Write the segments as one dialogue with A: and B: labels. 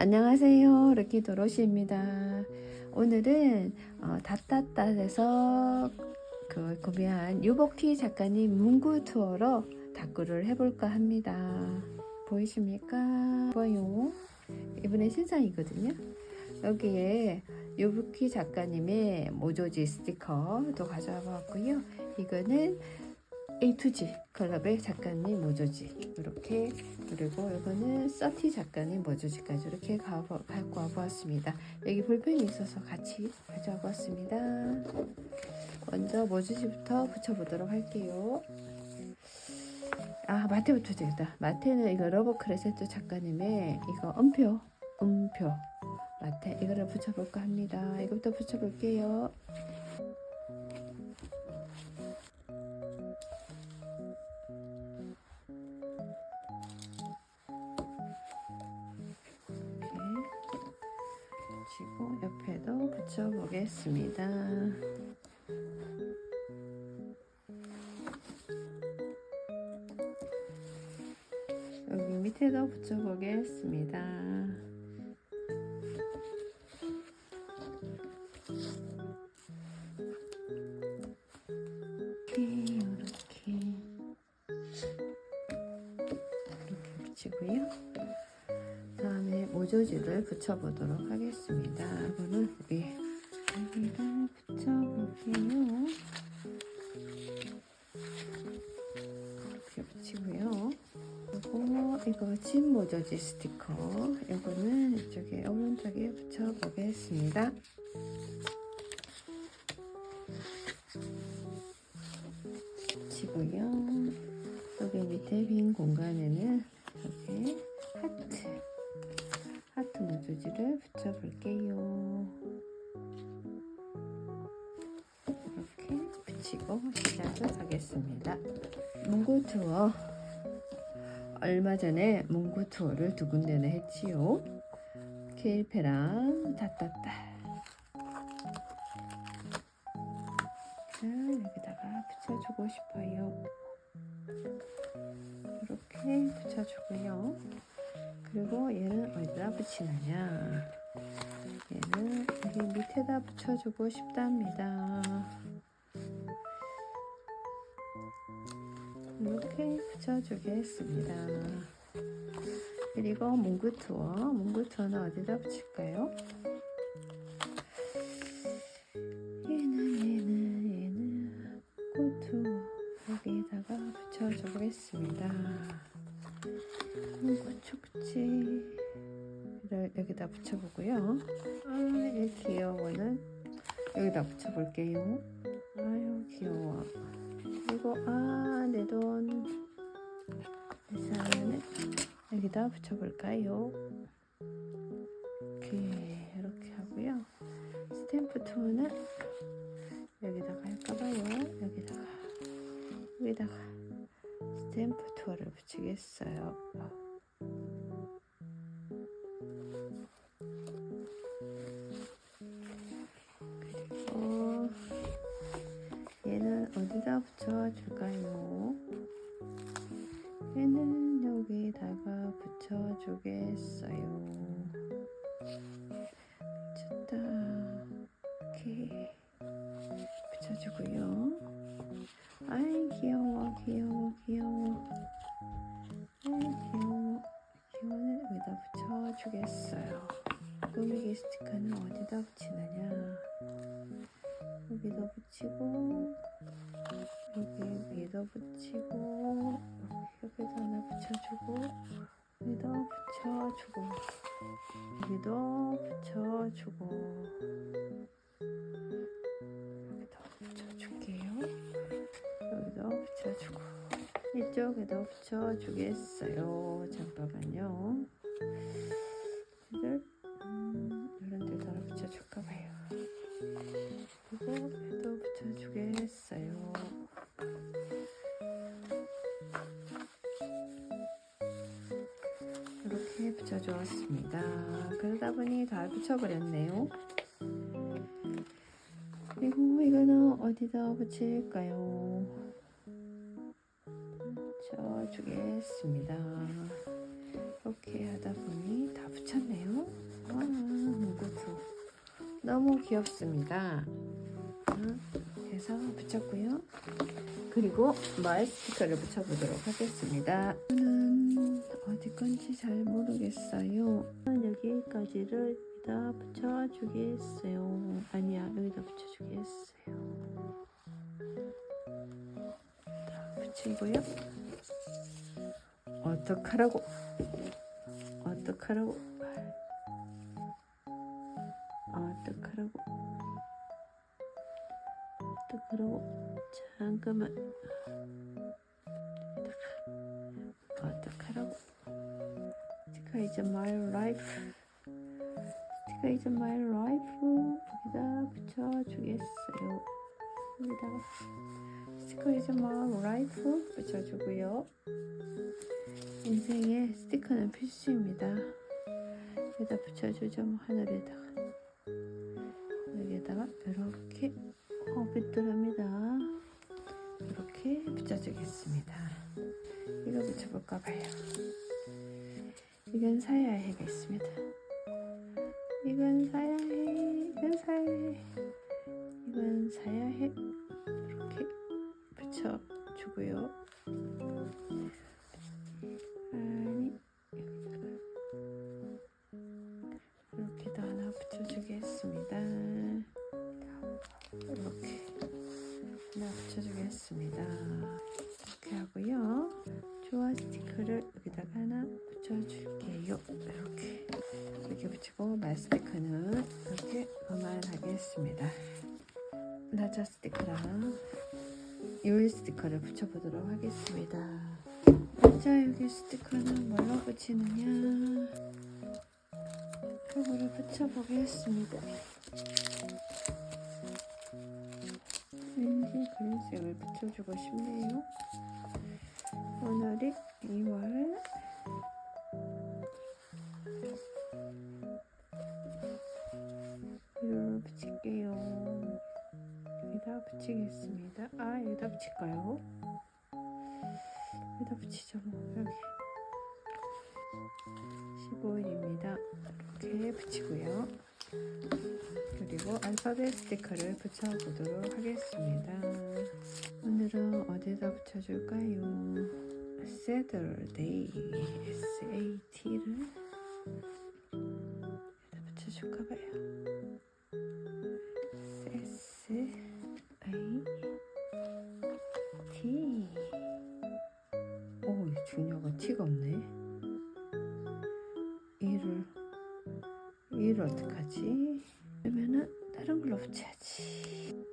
A: 안녕하세요. 르키 도로시입니다. 오늘은 어, 닷닷닷에서 그 구매한 유복희 작가님 문구 투어로 다꾸를 해볼까 합니다. 보이십니까? 보여. 이번에 신상이거든요. 여기에 유복희 작가님의 모조지 스티커도 가져와 봤고요. 이거는 A to G 클럽의 작가님 모조지 이렇게 그리고 이거는 서티 작가님 모조지까지 이렇게 가, 갖고 와보았습니다. 여기 볼펜이 있어서 같이 가져와 보았습니다. 먼저 모조지부터 붙여보도록 할게요. 아 마테부터 되겠다. 마테는 이거 러버 크레센토 작가님의 이거 음표 음표 마테 이거를 붙여볼까 합니다. 이거부터 붙여볼게요. 붙여보겠습니다. 여기 밑에도 붙여보겠습니다. 이렇게 이렇게 붙이고요. 다음에 모조지를 붙여보도록 하겠습니다. 이거는 여기 여기를 붙여볼게요. 이렇게 붙이고요. 그리고 이거 진 모조지 스티커 이거는 이쪽에 오른쪽에 붙여보겠습니다. 붙이고요. 여기 밑에 빈 공간에는 이렇게 하트 하트 모조지를 붙여볼게요. 붙이고 시작을 하겠습니다. 문구 투어 얼마 전에 문구 투어를 두 군데나 했지요. 케일페랑 다따따. 자, 여기다가 붙여주고 싶어요. 이렇게 붙여주고요. 그리고 얘는 어디다 붙이느냐? 얘는 여기 밑에다 붙여주고 싶답니다. 이렇게 붙여주겠습니다. 그리고 문구 투어, 문구 투어는 어디다 붙일까요? 얘는 얘는 얘는 꽃투 여기다가 붙여주겠습니다. 문구 축지를 여기다 붙여보고요. 아, 이 귀여워는 여기다 붙여볼게요. 아유 귀여워. 그리고 아 내 돈. 내 사연을 여기다 붙여볼까요? 이렇게 이렇게 하고요. 스탬프 투어는 여기다가 할까봐요. 여기다가 여기다가 스탬프 투어를 붙이겠어요. 어디다 붙여줄까요? 얘는 여기다가 붙여주겠어요. 붙여주고 여기다 붙여주고 여기도 붙여주고. 여기다 붙여줄게요. 여기도 붙여주고. 이쪽에도 붙여주겠어요. 잠깐만요. 음, 이런 데다 붙여줄까 봐요. 그리고 붙여주었습니다. 그러다 보니 다 붙여버렸네요. 그리고 이거는 어디다 붙일까요? 붙여주겠습니다. 이렇게 하다 보니 다 붙였네요. 너무 귀엽습니다. 음, 해서 붙였고요. 그리고 말 스티커를 붙여보도록 하겠습니다. 어디 건지 잘 모르겠어요. 여기까지를 여기다 붙여주겠어요. 아니야, 여기다 붙여주겠어요. 다 붙이고요. 어떡하라고? 어떡하라고? 어떡하라고? 어떡하라고? 잠깐만. 어떡하라고? 스티커 is my life. 스티커 is my life. 여기다 붙여주겠어요. 여기다가 스티커 is my life 붙여주고요. 인생에 스티커는 필수입니다. 여기다 붙여주죠. 뭐 하늘에다가 여기에다가 이렇게 어, 빗들합니다. 이렇게 붙여주겠습니다. 이거 붙여볼까 봐요. 이건 사야 해겠습니다. 이건 사야 하겠습니다. 나자 스티커랑 요일 스티커를 붙여보도록 하겠습니다. 자 여기 스티커는 뭘로 붙이느냐 이거를 붙여보겠습니다 왠지 그린색을 붙여주고 싶네요 오늘이 2월 붙일까요? 여기다 붙이죠 뭐. 여기. 15일입니다. 이렇게 붙이고요. 그리고 알파벳 스티커를 붙여보도록 하겠습니다. 오늘은 어디다 붙여줄까요? Saturday SAT를. 붙여줄까봐요 티가 없네. 이를 이를 어떡하지? 그러면은 다른 걸로 붙여야지.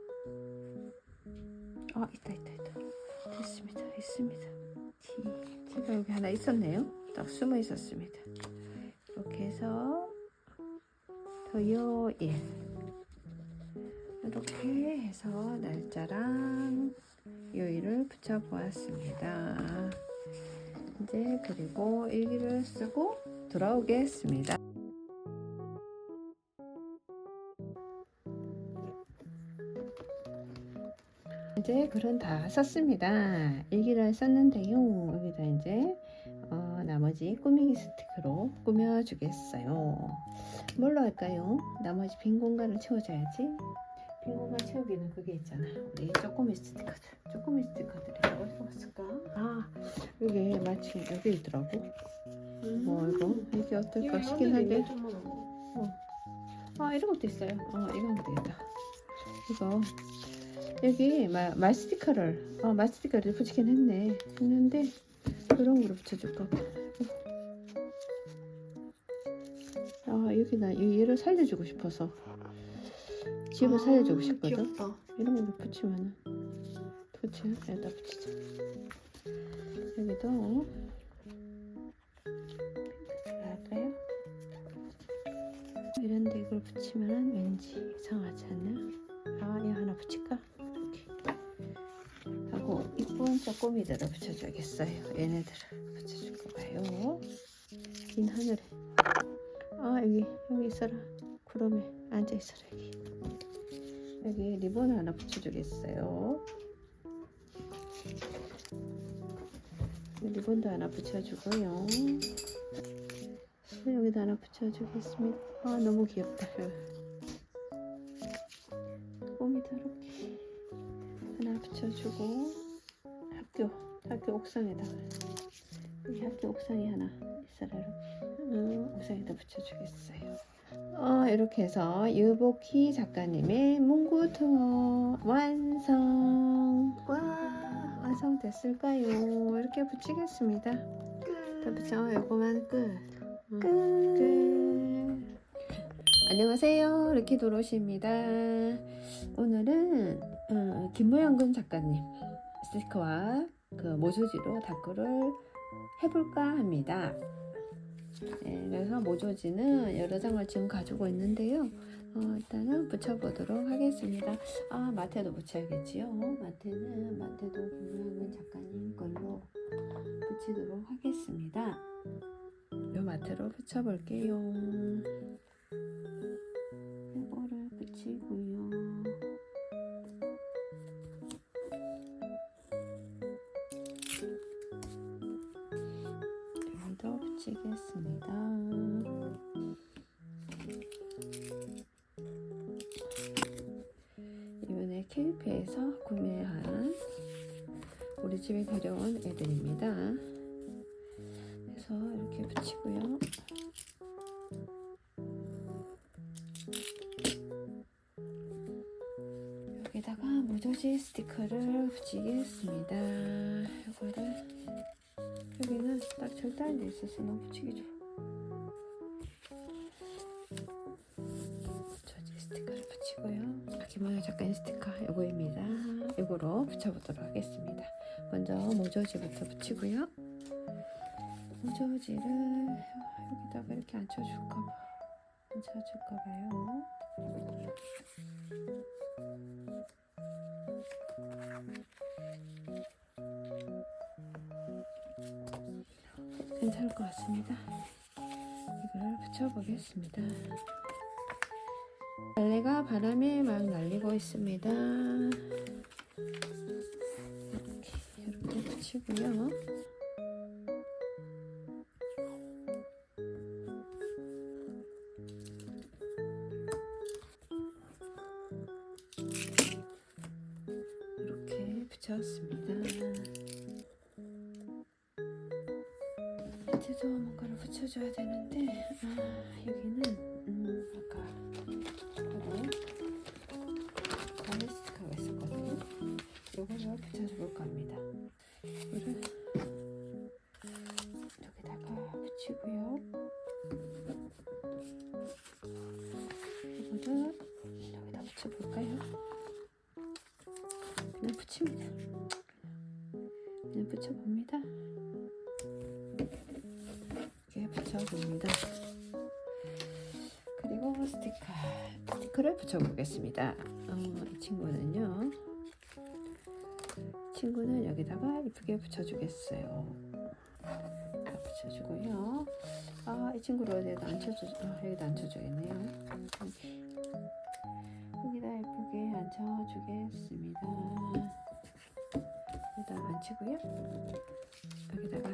A: 아, 있다, 있다, 있다. 됐습니다, 있습니다. 티, 티가 여기 하나 있었네요. 딱 숨어 있었습니다. 이렇게 해서 토요일 이렇게 해서 날짜랑 요일을 붙여보았습니다. 이제 그리고 일기를 쓰고 돌아오겠습니다. 이제 글은 다 썼습니다. 일기를 썼는데요. 여기다 이제 어, 나머지 꾸미기 스티커로 꾸며주겠어요. 뭘로 할까요? 나머지 빈 공간을 채워줘야지. 빈 공간 채우기는 그게 있잖아. 우리 쪼꼬미 스티커들. 쪼꼬미 스티커들이 어디서 왔을까? 아, 여기 마침 여기 있더라고. 뭐 이거 이게 어떨까 싶긴 한데. 아 이런 것도 있어요. 어 하면 되겠다. 이거 여기 마, 말 스티커를 어, 말 스티커를 붙이긴 했네. 했는데 그런 거로 붙여줄까 봐. 아 여기 나 이- 얘를 살려주고 싶어서 집을 살려주고 싶거든.
B: 귀엽다.
A: 이런 걸로 붙이면은 붙여 여기다 붙이자. 여기도 할까요? 이런데 이걸 붙이면은 왠지 이상하지 않나? 아, 이거 하나 붙일까? 이렇게 하고 이쁜 쪼꼬미들을 붙여줘야겠어요. 얘네들을 붙여줄 거예요. 긴 하늘에. 아 여기 여기 있어라. 구름에 앉아 있어라 여기. 여기 리본 하나 붙여주겠어요. 리본도 하나 붙여주고요. 여기다 하나 붙여주겠습니다. 아 너무 귀엽다.
B: 여기다 이렇게 하나 붙여주고 학교 학교 옥상에다가 여기 학교 옥상에 하나 있어라 이렇게 음, 옥상에다 붙여주겠어요.
A: 어, 이렇게 해서 유복희 작가님의 문구 투어 완성. 와, 완성됐을까요? 이렇게 붙이겠습니다. 다 붙여, 요거만 끝. 음, 끝. 안녕하세요. 이렇게 도로시입니다. 오늘은 어, 김모영근 작가님 스티커와 그 모조지로 다꾸를 해볼까 합니다. 네, 그래서 모조지는 여러 장을 지금 가지고 있는데요. 어, 일단은 붙여보도록 하겠습니다. 아, 마테도 붙여야겠지요. 마테는 마테도 김모양은 작가님 걸로 붙이도록 하겠습니다. 요 마테로 붙여볼게요. 이거를 붙이고요. 붙이겠습니다. 이번에 KP에서 구매한 우리 집에 데려온 애들입니다. 그래서 이렇게 붙이고요. 여기다가 무조지 스티커를 붙이겠습니다. 절단돼 있어서 너무 붙이기 좋아. 저지 스티커를 붙이고요. 김원효 작가님 스티커 요거입니다. 요거로 붙여보도록 하겠습니다. 먼저 모조지부터 붙이고요. 모조지를 여기다가 이렇게 앉혀줄까봐 앉혀줄까봐요. 괜찮을 것 같습니다. 이걸 붙여보겠습니다. 달래가 바람에 막 날리고 있습니다. 이렇게, 이렇게 붙이고요. 붙여줍니다. 그리고 스티커, 스티커를 붙여보겠습니다. 어, 이 친구는요. 이 친구는 여기다가 이쁘게 붙여주겠어요. 다 붙여주고요. 아, 이 친구를 어디에다 앉혀주, 아, 여기다 앉혀주겠네요. 여기다 예쁘게 앉혀주겠습니다. 여기다 앉히고요. 여기다가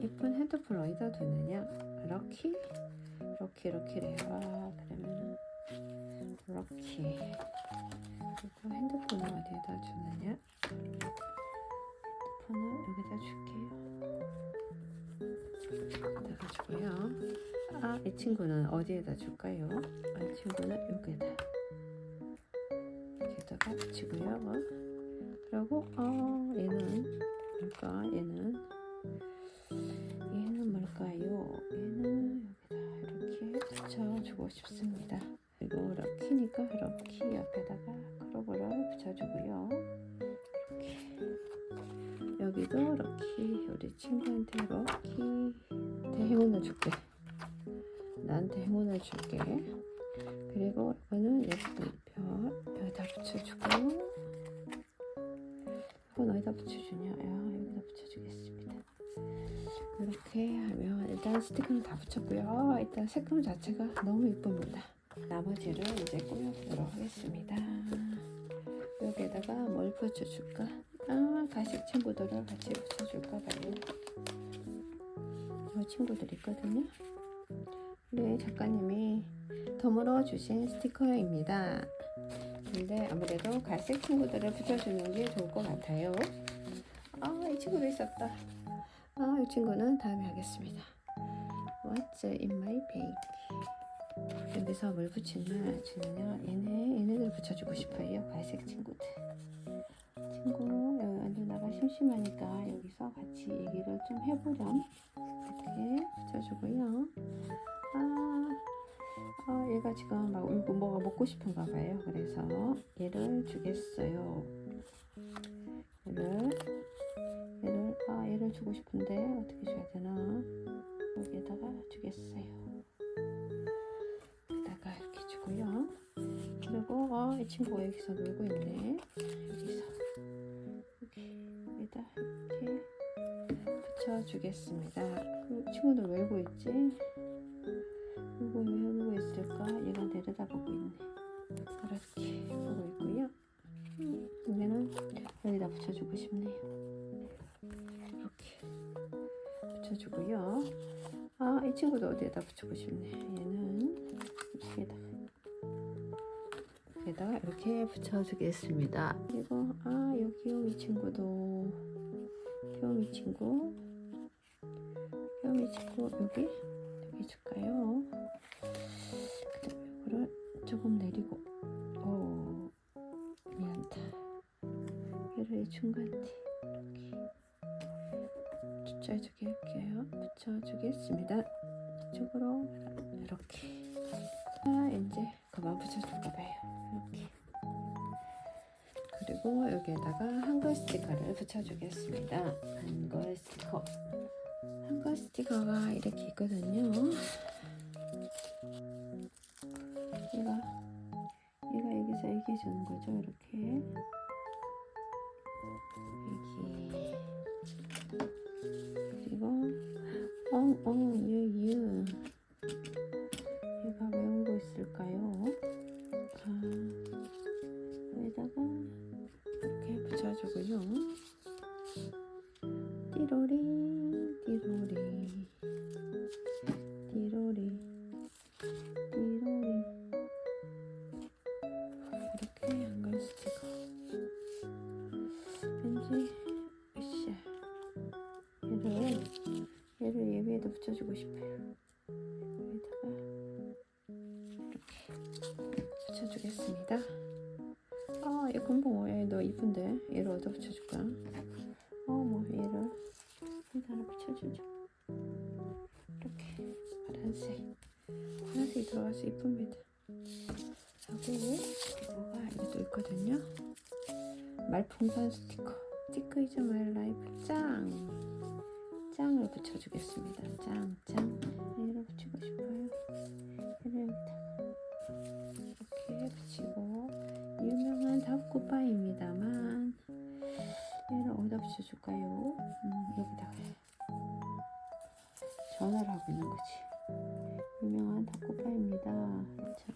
A: 예쁜 핸드폰 어디다 두느냐 럭키 럭키 럭키래요. 아, 그러면 럭키 그리고 핸드폰을 어디에다 주느냐 핸드폰을 여기다 줄게요. 여기다가 주고요. 아 이 친구는 어디에다 줄까요? 아, 이 친구는 여기에다. 여기다가 붙이고요. 그리고 어 얘는 얘는 얘는 붙여주고 싶습니다. 그리고 럭키니까 럭키 옆에다가 크로버를 붙여주고요. 이렇게 여기도 럭키 우리 친구한테 럭키 대 행운을 줄게. 나한테 행운을 줄게. 그리고 이거는 예쁜 별 여기다 붙여주고 이건 어디다 붙여주냐? 야, 여기다 붙여주겠습니다. 이렇게 일단 스티커는 다 붙였고요. 일단 색감 자체가 너무 이쁩니다. 나머지를 이제 꾸며보도록 하겠습니다. 여기에다가 뭘 붙여줄까? 아, 가식 친구들을 같이 붙여줄까 봐요. 이 친구들 있거든요. 우리 작가님이 덤으로 주신 스티커입니다. 근데 아무래도 갈색 친구들을 붙여주는 게 좋을 것 같아요. 아, 이 친구도 있었다. 아, 이 친구는 다음에 하겠습니다. What's in my baby? 여기서 뭘 붙이나 주면요. 얘네, 얘네들 붙여주고 싶어요. 갈색 친구들. 친구, 여기 누나가 심심하니까 여기서 같이 얘기를 좀 해보렴. 이렇게 붙여주고요. 아, 아, 얘가 지금 막 울고 뭐가 먹고 싶은가 봐요. 그래서 얘를 주겠어요. 얘를, 얘를, 아, 얘를 주고 싶은데 어떻게 줘야 되나? 여기에다가 주겠어요. 여기다가 이렇게 주고요. 그리고, 아, 이 친구가 여기서 놀고 있네. 여기서. 여기, 여기다 이렇게 붙여주겠습니다. 그 친구들 왜 울고 있지? 울고 왜 울고 있을까? 얘가 내려다보고 있네. 이렇게 보고 있고요. 음, 얘는 여기다 붙여주고 싶네요. 이렇게 붙여주고요. 아, 이 친구도 어디에다 붙이고 싶네. 얘는 여기에다 여기다가 이렇게 붙여주겠습니다. 그리고 아 여기요 이 친구도. 이 친구. 이 친구. 여기? 여기 줄까요? 이거를 조금 내리고. 오 미안다. 얘를 이 중간 뒤 이렇게 붙여주게 할게요. 붙여주겠습니다 이쪽으로 이렇게. 아 이제 그만 붙여줄까 봐요. 이렇게. 그리고 여기에다가 한글 스티커를 붙여주겠습니다. 한글 스티커. 한글 스티커가 이렇게 있거든요. 얘가 얘가 여기서 얘기해 주는 거죠? 이렇게 띠로리 띠로리 띠로리 말풍선 스티커. 스티커 이즈 마이 라이프 짱. 짱을 붙여주겠습니다. 짱짱. 얘를 붙이고 싶어요. 이렇게 붙이고. 유명한 다국굿바입니다만. 얘를 어디다 붙여줄까요? 음, 여기다가 전화를 하고 있는 거지. 유명한 닭고파입니다.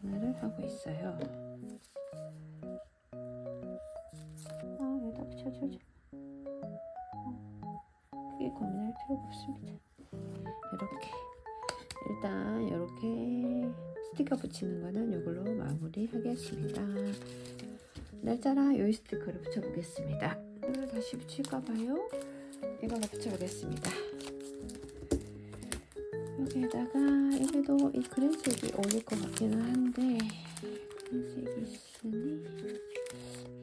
A: 전화를 하고 있어요. 없습니다. 이렇게 일단 이렇게 스티커 붙이는 거는 이걸로 마무리하겠습니다. 날짜랑 요 스티커를 붙여보겠습니다. 이걸 다시 붙일까봐요. 이걸로 붙여보겠습니다. 여기에다가 여기도 이 그린색이 어울릴 것 같기는 한데 그린색이 있으니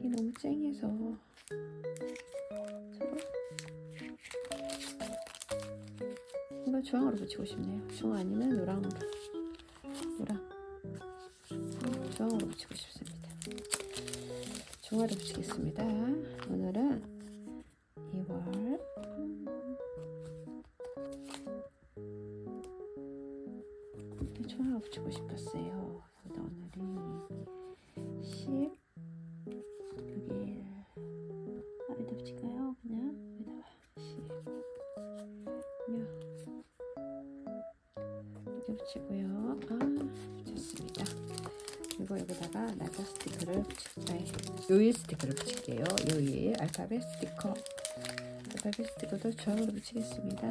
A: 이게 너무 쨍해서 주황으로 붙이고 싶네요. 주황 아니면 노랑으로 노랑. 음, 주황으로 붙이고 싶습니다. 주황으로 붙이겠습니다. 오늘은 붙이고요. 아 좋습니다. 그리고 여기다가 날짜 스티커를 붙일까요? 요일 스티커를 붙일게요. 요일 알파벳 스티커 알파벳 스티커도 주황으로 붙이겠습니다.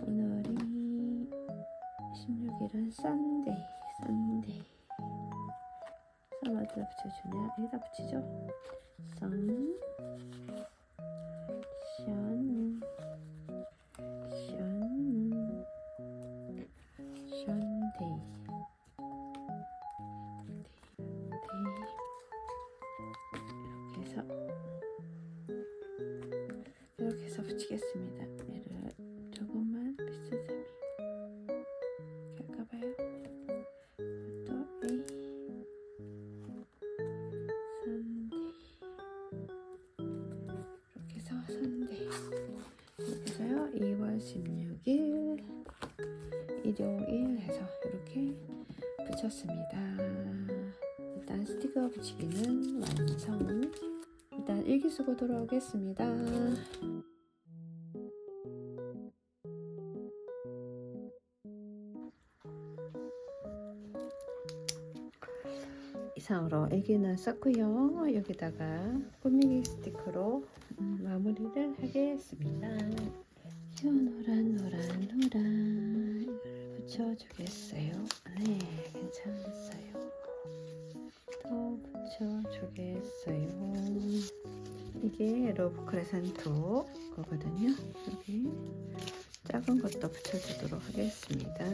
A: 오늘이 16일은 썬데이, 썬데이, 선 어디다 붙여주냐? 여기다 붙이죠. 해서 붙이겠습니다. 얘를 조금만 비스듬히 할까봐요. 또 A 선데이 이렇게 해서 선데이 이렇게 해서요 2월 16일 일요일 해서 이렇게 붙였습니다. 일단 스티커 붙이기는 완성. 일단 일기 쓰고 돌아오겠습니다 애기는 썼고요. 여기다가 꾸미기 스티커로 음, 마무리를 하겠습니다. 요 노란 노란 노란 붙여주겠어요. 네, 괜찮았어요. 또 붙여주겠어요. 이게 러브 크레센토 거거든요. 여기 작은 것도 붙여주도록 하겠습니다.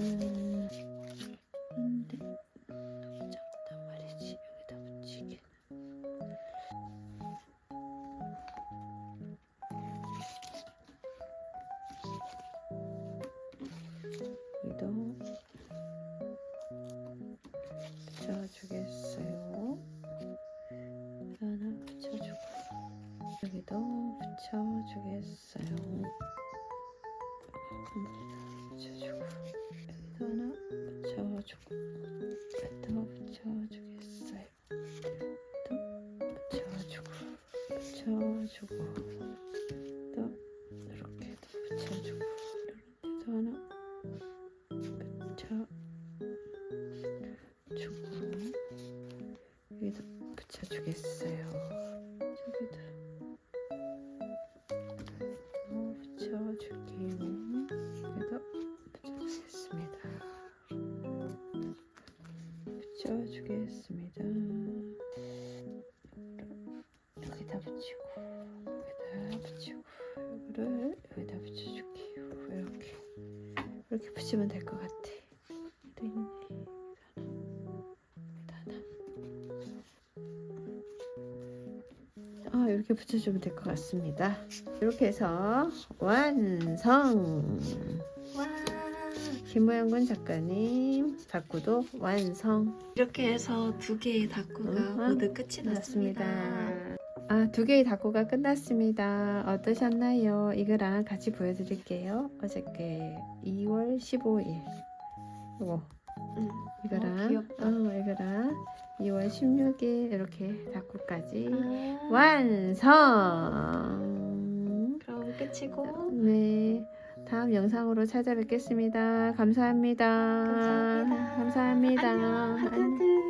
A: 붙여주겠어요 붙여주고 여기도 하나 붙여주고 또 붙여주겠어요. 또 붙여주고 붙여주고 이렇게 붙이면 될 것 같아. 또 있네. 아 이렇게 붙여주면 될 것 같습니다. 이렇게 해서 완성.
B: 와
A: 김모양군 작가님 다꾸도 완성.
B: 이렇게 해서 두 개의 다꾸가
A: 음,
B: 모두 끝이 났습니다.
A: 아, 두 개의 다꾸가 끝났습니다. 어떠셨나요? 이거랑 같이 보여드릴게요. 어저께 2월 15일. 이거,
B: 음,
A: 이거랑,
B: 어.
A: 어, 이거랑 2월 16일 이렇게 다꾸까지
B: 아,
A: 완성!
B: 그럼 끝이고
A: 네. 다음 영상으로 찾아뵙겠습니다. 감사합니다.
B: 감사합니다.
A: 감사합니다.
B: 안녕. 하트, 하트.